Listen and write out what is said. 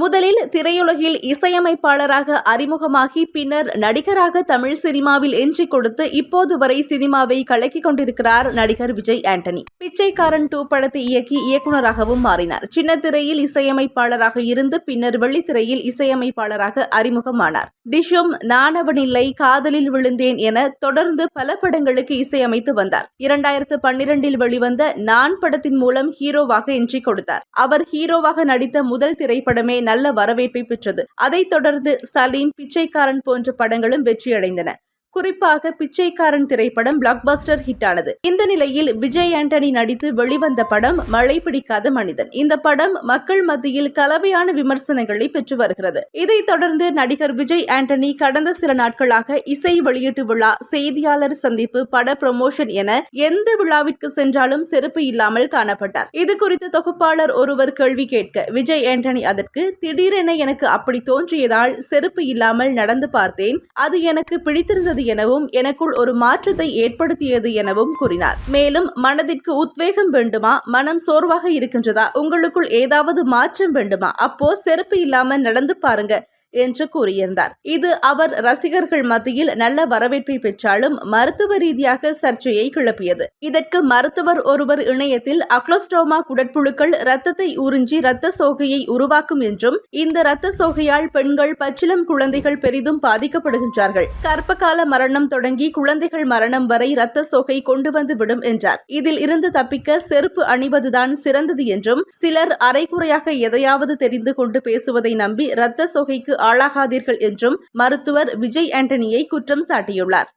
முதலில் திரையுலகில் இசையமைப்பாளராக அறிமுகமாகி பின்னர் நடிகராக தமிழ் சினிமாவில் எஞ்சி கொடுத்து இப்போது வரை சினிமாவை கலக்கிக் கொண்டிருக்கிறார் நடிகர் விஜய் ஆண்டனி. பிச்சைக்காரன் டூ படத்தை இயக்கி இயக்குனராகவும் மாறினார். சின்ன திரையில் இசையமைப்பாளராக இருந்து பின்னர் வெள்ளித்திரையில் இசையமைப்பாளராக அறிமுகமானார். டிஷும் நானவனில்லை காதலில் விழுந்தேன் என தொடர்ந்து பல படங்களுக்கு இசையமைத்து வந்தார். இரண்டாயிரத்து பன்னிரண்டில் வெளிவந்த நான் படத்தின் மூலம் ஹீரோவாக என்ட்ரி கொடுத்தார். அவர் ஹீரோவாக நடித்த முதல் திரைப்படமே நல்ல வரவேற்பை பெற்றது. அதைத் தொடர்ந்து சலீம் பிச்சைக்காரன் போன்ற படங்களும் வெற்றியடைந்தன. குறிப்பாக பிச்சைக்காரன் திரைப்படம் பிளாக்பஸ்டர் ஹிட் ஆனது இந்த நிலையில் விஜய் ஆண்டனி நடித்து வெளிவந்த படம் மழை பிடிக்காத மனிதன். இந்த படம் மக்கள் மத்தியில் கலவையான விமர்சனங்களை பெற்று வருகிறது. இதைத் தொடர்ந்து நடிகர் விஜய் ஆண்டனி கடந்த சில நாட்களாக இசை வெளியீட்டு விழா செய்தியாளர் சந்திப்பு பட ப்ரமோஷன் என எந்த விழாவிற்கு சென்றாலும் செருப்பு இல்லாமல் காணப்பட்டார். இது குறித்து தொகுப்பாளர் ஒருவர் கேள்வி கேட்க விஜய் ஆண்டனி அதற்கு திடீரென எனக்கு அப்படி தோன்றியதால் செருப்பு இல்லாமல் நடந்து பார்த்தேன். அது எனக்கு பிடித்திருந்தது எனவும் எனக்குள் ஒரு மாற்றத்தை ஏற்படுத்தியது எனவும் கூறினார். மேலும் மனதிற்கு உத்வேகம் வேண்டுமா? மனம் சோர்வாக இருக்கின்றதா? உங்களுக்குள் ஏதாவது மாற்றம் வேண்டுமா? அப்போ செருப்பு இல்லாம நடந்து பாருங்க. என்று கூறியிருந்தார். இது அவர் ரசிகர்கள் மத்தியில் நல்ல வரவேற்பை பெற்றாலும் மருத்துவ ரீதியாக சர்ச்சையை கிளப்பியது. இதற்கு மருத்துவர் ஒருவர் இணையத்தில் அக்லோஸ்டோமா குடற்புழுக்கள் ரத்தத்தை உறிஞ்சி இரத்த சோகையை உருவாக்கும் என்றும் இந்த இரத்த சோகையால் பெண்கள் பச்சிலம் குழந்தைகள் பெரிதும் பாதிக்கப்படுகின்றார்கள். கர்ப்பகால மரணம் தொடங்கி குழந்தைகள் மரணம் வரை இரத்த சோகை கொண்டு வந்து விடும் என்றார். இதில் இருந்து தப்பிக்க செருப்பு அணிவதுதான் சிறந்தது என்றும் சிலர் அரைகுறையாக எதையாவது தெரிந்து கொண்டு பேசுவதை நம்பி இரத்த சோகைக்கு ஆளாகாதீர்கள் என்றும் மருத்துவர் விஜய் ஆண்டனியை குற்றம் சாட்டியுள்ளார்.